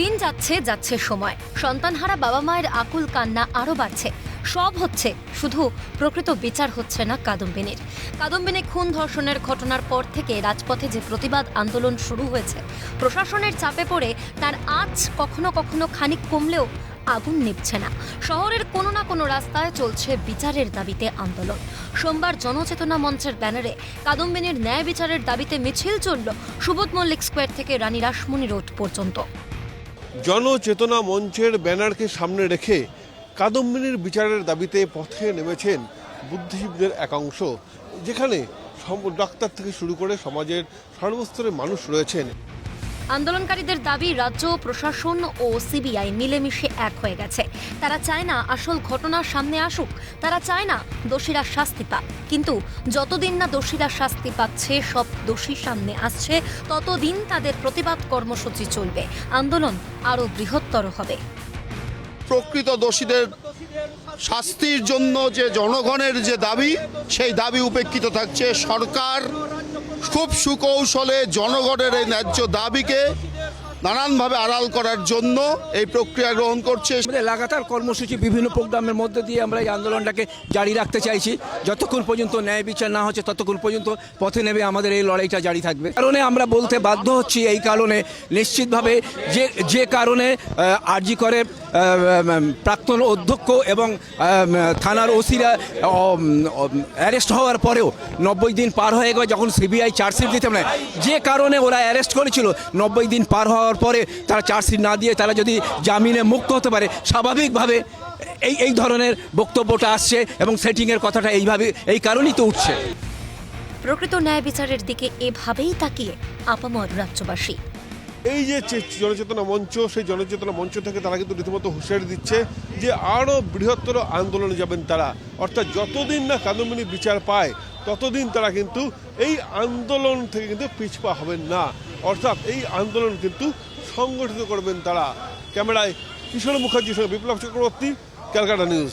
দিন যাচ্ছে যাচ্ছে সময়। সন্তানহারা বাবা মায়ের আকুল কান্না আরও বাড়ছে। সব হচ্ছে, শুধু প্রকৃত বিচার হচ্ছে না কাদম্বিনীর। কাদম্বিনী খুন ধর্ষণের ঘটনার পর থেকে রাজপথে যে প্রতিবাদ আন্দোলন শুরু হয়েছে, প্রশাসনের চাপে পড়ে তার আজ কখনো কখনো খানিক কমলেও আগুন নিভছে না। শহরের কোনো না কোনো রাস্তায় চলছে বিচারের দাবিতে আন্দোলন। সোমবার জনচেতনা মঞ্চের ব্যানারে কাদম্বিনীর ন্যায় বিচারের দাবিতে মিছিল চলল সুবোধ মল্লিক স্কোয়ার থেকে রানী রাসমণি রোড পর্যন্ত। জনচেতনা মঞ্চের ব্যানারকে সামনে রেখে কাদম্বিনীর বিচারের দাবিতে পথে নেমেছেন বুদ্ধিজীবীদের একাংশ, যেখানে ডাক্তার থেকে শুরু করে সমাজের সর্বস্তরের মানুষ রয়েছেন। আন্দোলনকারীদের দাবি রাজ্য, প্রশাসন ও সিবিআই মিলেমিশে এক হয়ে গেছে। তারা চায় না আসল ঘটনা সামনে আসুক, তারা চায় না দোষীরা শাস্তি পাক। কিন্তু যতদিন না দোষীরা শাস্তি পাচ্ছে, সব দোষী সামনে আসছে, ততদিন তাদের প্রতিবাদ কর্মসূচি চলবে। আন্দোলন আরও বৃহত্তর হবে। প্রকৃত দোষীদের শাস্তির জন্য যে জনগণের যে দাবি, সেই দাবি উপেক্ষিত থাকছে সরকার খুব সুকৌশলে জনগণের এই ন্যায্য দাবিকে নানানভাবে আড়াল করার জন্য এই প্রক্রিয়া গ্রহণ করছে। লাগাতার কর্মসূচি বিভিন্ন প্রোগ্রামের মধ্যে দিয়ে আমরা এই আন্দোলনটাকে জারি রাখতে চাইছি। যতক্ষণ পর্যন্ত ন্যায় বিচার না হচ্ছে, ততক্ষণ পর্যন্ত পথে নেবে আমাদের এই লড়াইটা জারি থাকবে। কারণে আমরা বলতে বাধ্য হচ্ছি এই কারণে নিশ্চিতভাবে যে যে কারণে আরজি করে প্রাক্তন অধ্যক্ষ এবং থানার ওসিরা অ্যারেস্ট হওয়ার পরেও নব্বই দিন পার হয়ে গেছে যখন সিবিআই চার্জশিট দিতে যে কারণে ওরা অ্যারেস্ট করেছিল, নব্বই দিন পার হওয়ার পরে তারা চার্জশিট না দিয়ে তারা যদি জামিনে মুক্ত হতে পারে স্বাভাবিকভাবে এই এই ধরনের বক্তব্যটা আসছে এবং সেটিংয়ের কথাটা এইভাবে এই কারণেই তো উঠছে। প্রকৃত ন্যায় বিচারের দিকে এভাবেই তাকিয়ে আপামর রাজ্যবাসী। এই যে জনচেতনা মঞ্চ সেই জনচেতনা মঞ্চ থেকে তারা কিন্তু রীতিমতো হুঁশিয়ারি দিচ্ছে যে আরও বৃহত্তর আন্দোলনে যাবেন তারা। অর্থাৎ যতদিন না কাদম্বিনী বিচার পায় ততদিন তারা কিন্তু এই আন্দোলন থেকে কিন্তু পিছপা হবেন না। অর্থাৎ এই আন্দোলন কিন্তু সংগঠিত করবেন তারা। ক্যামেরায় কিশোর মুখার্জির সঙ্গে বিপ্লব চক্রবর্তী, ক্যালকাটা নিউজ।